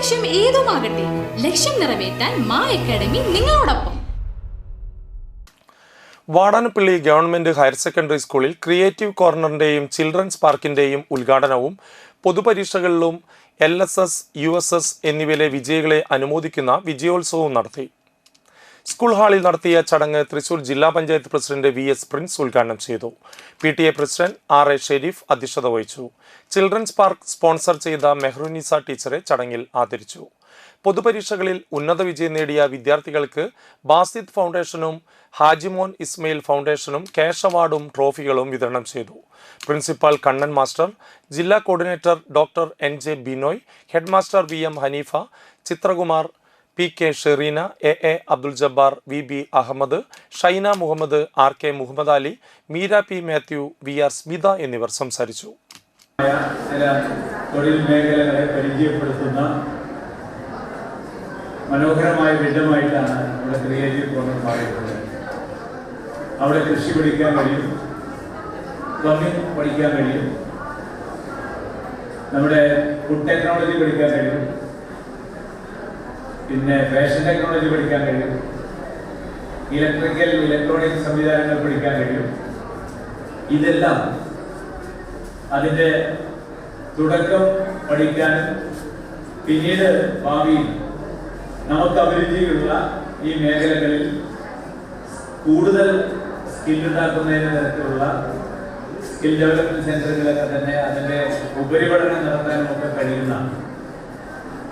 ലക്ഷ്യം ഏതുമാകട്ടെ ലക്ഷ്യം നിറവേറ്റാൻ മാ അക്കാഡമി നിങ്ങളോടൊപ്പം. വാടാനപ്പള്ളി ഗവൺമെന്റ് ഹയർ സെക്കൻഡറി സ്കൂളിൽ ക്രിയേറ്റീവ് കോർണറിന്റെയും ചിൽഡ്രൻസ് പാർക്കിന്റെയും ഉദ്ഘാടനവും പൊതുപരീക്ഷകളിലും L S S U S S എന്നിവയിലെ വിജയികളെ അനുമോദിക്കുന്ന വിജയോത്സവവും നടത്തി. സ്കൂൾ ഹാളിൽ നടത്തിയ ചടങ്ങ് തൃശൂർ ജില്ലാ panchayat president V S Prince ഉദ്ഘാടനം ചെയ്തു. P T A president R A Sherif അധ്യക്ഷത വഹിച്ചു. ചിൽഡ്രൻസ് പാർക്ക് സ്പോൺസർ ചെയ്ത മെഹ്റുനിസ ടീച്ചറെ ചടങ്ങിൽ ആദരിച്ചു. പൊതുപരീക്ഷകളിൽ ഉന്നത വിജയം നേടിയ വിദ്യാർത്ഥികൾക്ക് ബാസിദ് ഫൗണ്ടേഷനും ഹാജിമോൻ ഇസ്മയിൽ ഫൗണ്ടേഷനും ക്യാഷ് അവാർഡും ട്രോഫികളും വിതരണം ചെയ്തു. പ്രിൻസിപ്പാൾ കണ്ണൻ മാസ്റ്റർ ജില്ലാ coordinator doctor N J Binoy headmaster V M Haneefa Chithrakumar P K Shereena A A Abdul Jabbar V B Ahammed Shaina Muhammed R K Muhammed Ali Meera P Mathew V R Smitha എന്നിവർ സംസാരിച്ചു. ചില തൊഴിൽ മേഖലകളെ പരിചയപ്പെടുത്തുന്ന മനോഹരമായ വിധമായിട്ടാണ് നമ്മുടെ creative corner മാറിയിട്ടുള്ളത്. അവിടെ കൃഷി പഠിക്കാൻ കഴിയും പ്ലംബിംഗ് പഠിക്കാൻ കഴിയും നമ്മുടെ ഫുഡ് ടെക്നോളജി പഠിക്കാൻ കഴിയും പിന്നെ ഫാഷൻ ടെക്നോളജി പഠിക്കാൻ കഴിയും. ഇലക്ട്രിക്കൽ ഇലക്ട്രോണിക് സംവിധാനങ്ങൾ പഠിക്കാൻ കഴിയും. ഇതെല്ലാം അതിന്റെ തുടക്കം പഠിക്കാനും പിന്നീട് ഭാവിയിൽ നമുക്ക് അഭിരുചിയുള്ള ഈ മേഖലകളിൽ കൂടുതൽ സ്കില്ലുണ്ടാക്കുന്നതിന് തരത്തിലുള്ള സ്കിൽ ഡെവലപ്മെന്റ് സെന്ററുകളൊക്കെ തന്നെ അതിന്റെ ഉപരിപഠനം നടത്താനും ഒക്കെ കഴിയുന്ന